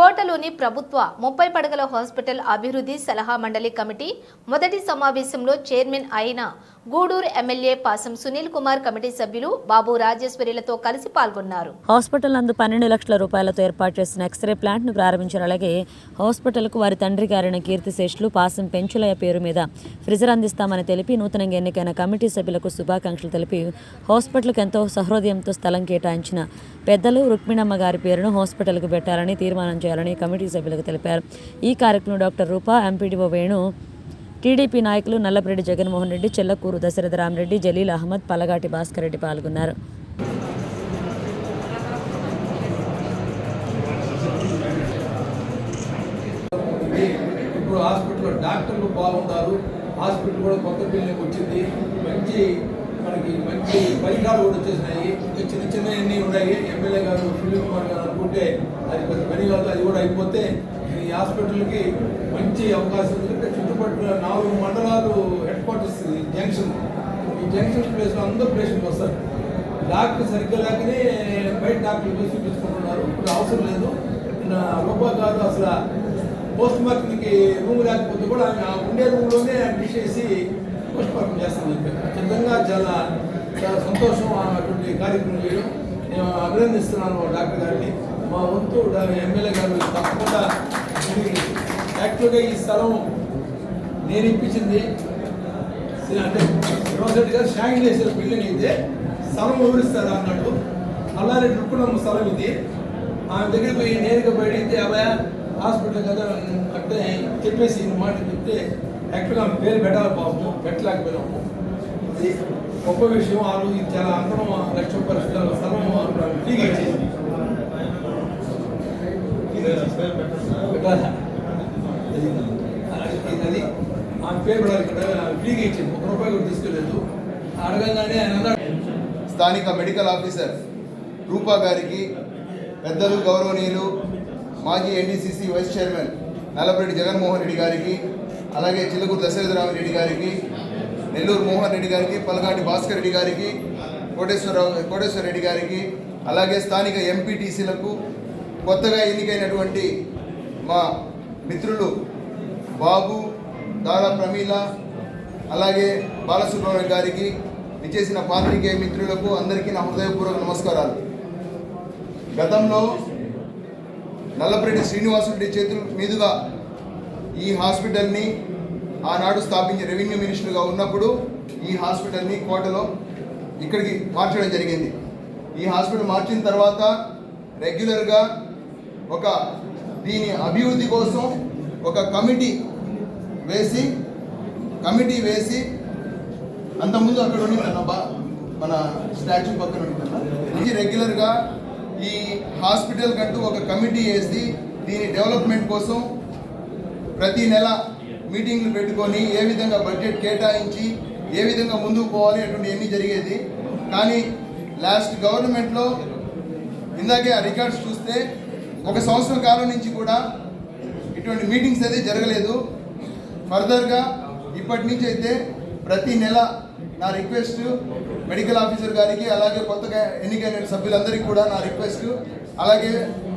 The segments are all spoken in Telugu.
కోటలోని ప్రభుత్వ ముప్పై పడగల హాస్పిటల్ అభివృద్ధి సలహా మండలి కమిటీ మొదటి సమావేశంలో చైర్మన్ అయిన గూడూరు ఎమ్మెల్యే పాసం సునీల్ కుమార్ కమిటీ సభ్యులు బాబు రాజేశ్వరిలతో కలిసి పాల్గొన్నారు. హాస్పిటల్ నందు పన్నెండు లక్షల రూపాయలతో ఏర్పాటు చేసిన ఎక్స్రే ప్లాంట్ను ప్రారంభించారు అలాగే హాస్పిటల్కు వారి తండ్రి గారైన కీర్తిశేషులు పాసం పెంచులయ్య పేరు మీద ఫ్రిజర్ అందిస్తామని తెలిపి నూతనంగా ఎన్నికైన కమిటీ సభ్యులకు శుభాకాంక్షలు తెలిపి హాస్పిటల్కు ఎంతో సహృదయంతో స్థలం కేటాయించిన పెద్దలు రుక్మిణమ్మ గారి పేరును హాస్పిటల్కు పెట్టాలని తీర్మానం చేయాలని కమిటీ సభ్యులకు తెలిపారు. ఈ కార్యక్రమం doctor Rupa MPDO Venu TDP నాయకులు నల్లపరెడ్డి జగన్మోహన్ రెడ్డి చెల్లకూరు దశరథ రామరెడ్డి జలీల్ అహ్మద్ పలగాటి భాస్కర్ రెడ్డి పాల్గొన్నారు. ఇప్పుడు హాస్పిటల్లో డాక్టర్లు బాగుంటారు హాస్పిటల్ కూడా కొత్త బిల్డింగ్ వచ్చింది. మంచి మనకి మంచి పరిహారం కూడా వచ్చేసినాయి. ఇంకా చిన్న చిన్న అన్నీ ఉన్నాయి. ఎమ్మెల్యే గారు ఫిలిప్ కుమార్ గారు అనుకుంటే అది కొంచెం పని కాదు అది కూడా అయిపోతే ఈ హాస్పిటల్కి మంచి అవకాశం ఎందుకంటే చుట్టుపక్కల నాలుగు మండలాలు హెడ్ క్వార్టర్స్ జంక్షన్. ఈ జంక్షన్ ప్లేస్లో అందరూ పేషెంట్ వస్తారు. డాక్టర్ సరిగ్గా లేకనే బయట డాక్టర్లు చూపించుకుంటున్నారు. ఇప్పుడు అవసరం లేదు. నా రూపా గారు అసలు పోస్ట్ మార్టంకి రూమ్ లేకపోతే కూడా ఆమె ఉండే రూమ్లోనే డిష్ చేసి పోస్ట్ చేస్తాను చెప్పారు నిజంగా చాలా చాలా సంతోషం అటువంటి కార్యక్రమం చేయడం. నేను అభినందిస్తున్నాను డాక్టర్ గారిని మా వంతు ఎమ్మెల్యే గారు తప్పకుండా యాక్చువల్గా ఈ స్థలం నేను ఇప్పించింది. అంటే శ్రీనివాసరెడ్డి గారు షాయింగ్ చేసిన బిల్డింగ్ అయితే. స్థలం వివరిస్తారు అన్నట్టు అలానే రుక్కునమ్మ స్థలం ఇది. ఆమె దగ్గర పోయి నేరుగా బయట అయితే హాస్పిటల్ కదా అంటే చెప్పేసి ఈ మాట చెప్తే యాక్చువల్గా ఆమె పేరు పెట్టాలి పాపము పెట్టలేకపోయినాము ఇది గొప్ప విషయం. వాళ్ళు ఇది చాలా అందరం లక్ష పరిస్థితుల సర్వం ఫ్రీగా ఇచ్చేసి పెట్టాలా అది- ఆ పేరు కూడా ఇక్కడ ఫ్రీగా ఇచ్చింది ఒక రూపాయి కూడా తీసుకోలేదు. అడగంగానే ఆయన అన్నాడు. స్థానిక మెడికల్ ఆఫీసర్ రూపా గారికి పెద్దలు గౌరవనీయులు మాజీ NDCC vice chairman Nallapareddy Jaganmohan Reddy గారికి అలాగే చిలుకూరు దశరథరామరెడ్డి గారికి నెల్లూరు మోహన్ రెడ్డి గారికి పలగాటి భాస్కర్ రెడ్డి గారికి కోటేశ్వరరావు కోటేశ్వర రెడ్డి గారికి అలాగే స్థానిక ఎంపీటీసీలకు కొత్తగా ఎన్నికైనటువంటి మా మిత్రులు బాబు దారా ప్రమీల అలాగే బాలసుబ్రహ్మణ్యం గారికి విచ్చేసిన పాత్రికేయ మిత్రులకు అందరికీ నా హృదయపూర్వక నమస్కారాలు. గతంలో నల్లపరెడ్డి శ్రీనివాసరెడ్డి చేతుల మీదుగా ఈ హాస్పిటల్ని ఆనాడు స్థాపించే రెవెన్యూ మినిస్టర్గా ఉన్నప్పుడు ఈ హాస్పిటల్ని కోటలో ఇక్కడికి మార్చడం జరిగింది. ఈ హాస్పిటల్ మార్చిన తర్వాత రెగ్యులర్గా ఒక దీని అభివృద్ధి కోసం ఒక కమిటీ వేసి కమిటీ వేసి అంతకుముందు అక్కడ ఉండిందన్న బా మన స్టాచ్యూ పక్కన ఉండిందన్న ఇది రెగ్యులర్గా ఈ హాస్పిటల్ కంటూ ఒక కమిటీ వేసి దీని డెవలప్మెంట్ కోసం ప్రతి నెల మీటింగ్లు పెట్టుకొని ఏ విధంగా బడ్జెట్ కేటాయించి ఏ విధంగా ముందుకు పోవాలి అటువంటి ఎన్ని జరిగేది. కానీ లాస్ట్ గవర్నమెంట్లో ఇందాకే ఆ రికార్డ్స్ చూస్తే ఒక సంవత్సరం కాలం నుంచి కూడా ఇటువంటి మీటింగ్స్ అయితే జరగలేదు. ఫర్దర్గా ఇప్పటి నుంచి అయితే ప్రతి నెల నా రిక్వెస్ట్ మెడికల్ ఆఫీసర్ గారికి అలాగే కొత్తగా ఎన్నికైన సభ్యులందరికీ కూడా నా రిక్వెస్ట్. అలాగే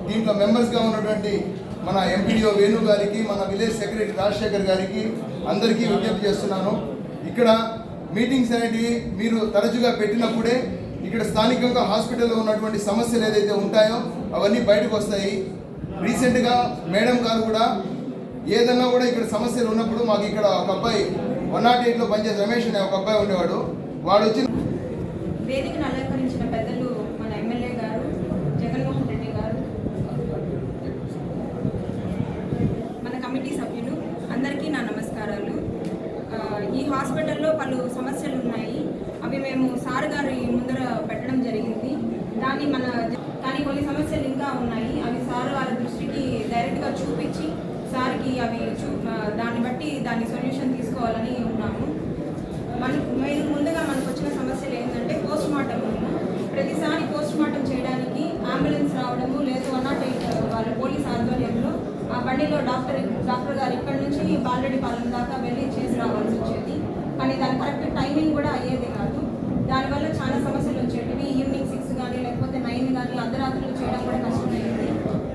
దీంట్లో మెంబర్స్గా ఉన్నటువంటి మన ఎంపీడీఓ వేణు గారికి మన విలేజ్ సెక్రటరీ రాజశేఖర్ గారికి అందరికీ విజ్ఞప్తి చేస్తున్నాను. ఇక్కడ మీటింగ్స్ అనేటివి మీరు తరచుగా పెట్టినప్పుడే ఇక్కడ స్థానికంగా హాస్పిటల్లో ఉన్నటువంటి సమస్యలు ఏదైతే ఉంటాయో అవన్నీ బయటకు వస్తాయి. రీసెంట్గా మేడం గారు కూడా ఏదన్నా కూడా ఇక్కడ సమస్యలు ఉన్నప్పుడు మాకు ఇక్కడ ఒక అబ్బాయి వన్ నాట్ ఎయిట్లో పనిచేసే రమేష్ అనే ఒక అబ్బాయి ఉండేవాడు. వాడు వచ్చి వేదికను అలంకరించిన పెద్దలు మన ఎమ్మెల్యే గారు జగన్మోహన్ రెడ్డి గారు మన కమిటీ సభ్యులు అందరికీ నా నమస్కారాలు. ఈ హాస్పిటల్లో పలు సమస్యలు ఉన్నాయి. అవి మేము సార్ గారి ముందర పెట్టడం జరిగింది. దాన్ని మన కానీ కొన్ని సమస్యలు ఇంకా ఉన్నాయి. అవి సార్ వారి దృష్టికి డైరెక్ట్గా చూపించి సార్కి అవి చూ దాన్ని బట్టి దాని సొల్యూషన్ తీసుకోవాలని ఉన్నాము. డాక్టర్ డాక్టర్ గారు ఇక్కడ నుంచి బాలరెడ్డిపాలెం దాకా వెళ్ళి చేసి రావాల్సి వచ్చేది. కానీ దాని కరెక్ట్ టైమింగ్ కూడా అయ్యేది కాదు. దానివల్ల చాలా సమస్యలు వచ్చేటివి. ఈవినింగ్ సిక్స్ కానీ లేకపోతే నైన్ కానీ అర్ధరాత్రులు చేయడం కూడా కష్టమైంది.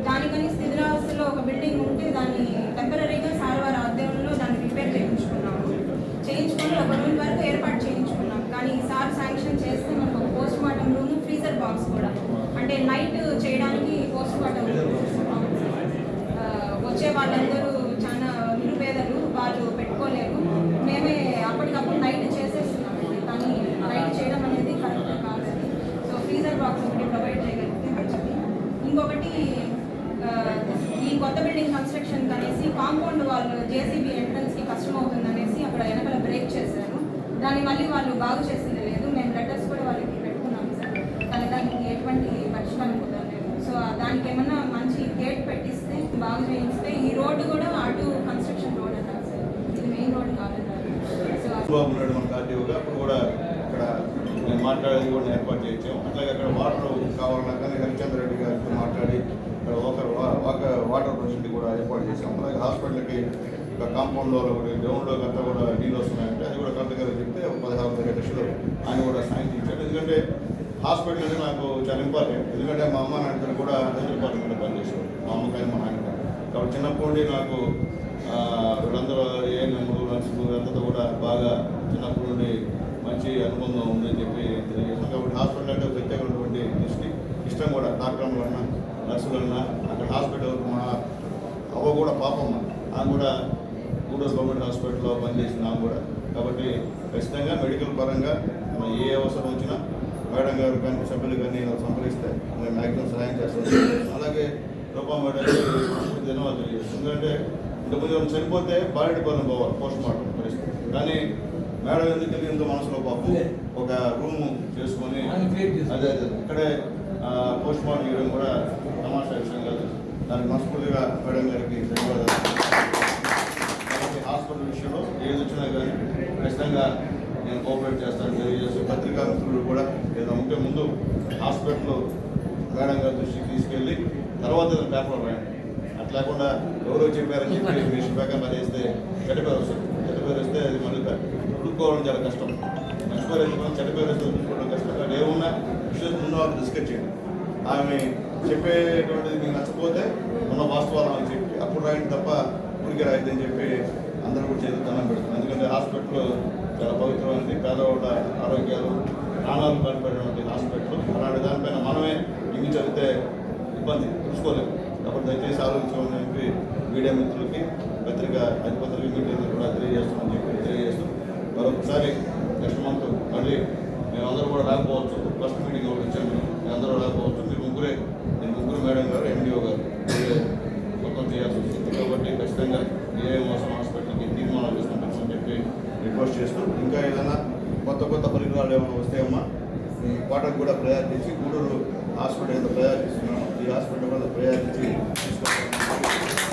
దానికని స్థితిరావస్థలో ఒక బిల్డింగ్ ఉంటే దాన్ని టెంపరీగా సార్ వారి ఆధ్వర్యంలో దాన్ని రిపేర్ చేయించుకున్నాము. చేయించుకొని ఒక రూమ్ వరకు ఏర్పాటు చేయించుకున్నాం. కానీ సార్ శాంక్షన్ చేస్తే మనకు post mortem room freezer box కూడా. అంటే నైట్ చేయడానికి వాళ్ళందరూ చాలా నిరుపేదలు వాళ్ళు పెట్టుకోలేరు. మేమే అప్పటికప్పుడు నైట్ చేసేస్తున్నామండి. కానీ నైట్ చేయడం అనేది కరెక్ట్ కాదు. సో ఫ్రీజర్ బాక్స్ ఒకటి ప్రొవైడ్ చేయగలిగితే మంచిది. ఇంకొకటి ఈ కొత్త బిల్డింగ్ కన్స్ట్రక్షన్ కనేసి కాంపౌండ్ వాళ్ళు జేసీబీ ఎంట్రన్స్కి కష్టం అవుతుంది అక్కడ వెనకాల బ్రేక్ చేశారు. దాన్ని మళ్ళీ వాళ్ళు బాగు చేసింది లేదు. మేము లెటర్స్ కూడా వాళ్ళకి పెట్టుకున్నాం సార్. కానీ దానికి ఎటువంటి పరిష్కారం కుదరలేదు. సో దానికి ఏమన్నా బాగు చేయిస్తే ఈ రోడ్డు కూడా అటు కన్స్ట్రక్షన్ రోడ్ అన్నారు సార్. ఇది మెయిన్ రోడ్ కాదన్నారు బాబు ఉన్నాడు మన ఆర్టీఓగా అప్పుడు కూడా ఇక్కడ నేను మాట్లాడేది కూడా ఏర్పాటు చేయించాము. అట్లాగే అక్కడ వాటర్ కావాలన్నా కానీ హరిచంద్ర రెడ్డి గారితో మాట్లాడి ఇక్కడ వాటర్ వాటర్ ఫెసిలిటీ కూడా ఏర్పాటు చేసాము అలాగే హాస్పిటల్కి ఒక కాంపౌండ్లో ఒకటి గ్రౌండ్లో అంతా కూడా నీళ్ళు వస్తున్నాయంటే అది కూడా కరెక్ట్గా చెప్తే పదహారు పదిహేడు లక్షలు ఆయన కూడా సాయం చేశాడు ఎందుకంటే హాస్పిటల్ అనేది నాకు చాలా ఇంపార్టెంట్. ఎందుకంటే మా అమ్మ నాన్నగారు కూడా హెల్త్ డిపార్ట్మెంట్లో పనిచేసేవాడు మా అమ్మకాయ మా నాన్న కాబట్టి చిన్నప్పటి నుండి నాకు ఆ, వీళ్ళందరూ ఏ నెంబరు నర్సులు అంతా కూడా బాగా చిన్నప్పటి నుండి మంచి అనుబంధం ఉందని చెప్పి తెలియజేస్తాను కాబట్టి హాస్పిటల్ అంటే ప్రత్యేకమైనటువంటి దృష్టి. ఇష్టం కూడా డాక్టర్లు అన్నా నర్సులన్నా అక్కడ హాస్పిటల్ మా అవ్వ కూడా పాపమ్మ ఆమె కూడా గూడూరు గవర్నమెంట్ హాస్పిటల్లో పనిచేసింది ఆమె కూడా. కాబట్టి ఖచ్చితంగా మెడికల్ పరంగా ఏ అవసరం వచ్చినా మేడం గారు కానీ సభ్యులు కానీ సంప్రదిస్తే నేను మ్యాక్సిమం సహాయం చేస్తాను అలాగే రూపా మేడం ధన్యవాదాలు తెలియజేస్తాను ఎందుకంటే ఇంతకుముందు చనిపోతే బాడీ పనులు పోవాలి పోస్ట్ మార్టం పరిస్థితి. కానీ మేడం ఎందుకు తెలియదు మనసులో పాపం? ఒక రూమ్ చేసుకొని. అదే అదే. ఇక్కడే పోస్ట్ మార్టం చేయడం కూడా తమాషా విషయం కాదు. దానికి మనస్ఫూర్తిగా మేడం గారికి ధన్యవాదాలు. హాస్పిటల్ విషయంలో ఏది వచ్చినా కానీ ఖచ్చితంగా నేను కోఆపరేట్ చేస్తానని తెలియజేస్తూ పత్రికా మిత్రులు కూడా ఏదో ఉంటే ముందు హాస్పిటల్ మేడం గారి దృష్టికి తీసుకెళ్ళి తర్వాత పేపర్ రాయండి. అట్లా లేకుండా ఎవరో చెప్పారని చెప్పి మిషన్ పేపర్ పదేస్తే చెడ్డ పేరు వస్తుంది. చెడ్డ పేరు వస్తే అది మళ్ళీ ఉడుక్కోవడం చాలా కష్టం. మంచి పేరు వేసుకొని చెడ్డ పేరు వస్తే ఉడుకోవడం కష్టం. కానీ ఏమున్నా విషయం ముందు వాళ్ళు డిస్కస్ చేయండి. ఆమె చెప్పేటువంటిది మీకు నచ్చకపోతే ఉన్న వాస్తవాలు అని చెప్పి అప్పుడు రాయండి తప్ప ఊరికే రాయద్దని చెప్పి అందరూ కూడా చేతి దండం పెడుతుంది ఎందుకంటే హాస్పిటల్ చాలా పవిత్రమైనది. పేదవాళ్ళ ఆరోగ్యాలు ప్రాణాలు కనిపెట్టినటువంటి హాస్పిటల్. అలాంటి దానిపైన మనమే ఇవి చదివితే ఇబ్బంది చూసుకోలేము కాబట్టి దయచేసి ఆలోచించమని చెప్పి మీడియా మిత్రులకి పత్రిక అధిపతులకి మీడియా కూడా తెలియజేస్తామని చెప్పి తెలియజేస్తూ మరొకసారి నెక్స్ట్ మంత్ మళ్ళీ మేమందరూ కూడా రాకపోవచ్చు. ఫస్ట్ మీటింగ్ ఒకటి ఇచ్చాము మేము. అందరూ రాకపోవచ్చు. మీరు ముగ్గురే నేను ముగ్గురు మేడం గారు ఎండిఓ గారు. మొత్తం చేయాల్సి వస్తుంది. కాబట్టి ఖచ్చితంగా ఏ మోసం హాస్పిటల్కి తీర్మానాలు తీసుకుంటామని చెప్పి రిక్వెస్ట్ చేస్తూ ఇంకా ఏదైనా కొత్త కొత్త పరికరాలు ఏమైనా వస్తాయమ్మా? ఈ కోటకు కూడా ప్రయారిటీ ఇచ్చి గూడూరు హాస్పిటల్ అయితే ప్రయారిటీ ఇస్తున్నాము ఈ హాస్పిటల్ కూడా ప్రయారిటీ ఇచ్చి తీసుకుంటాం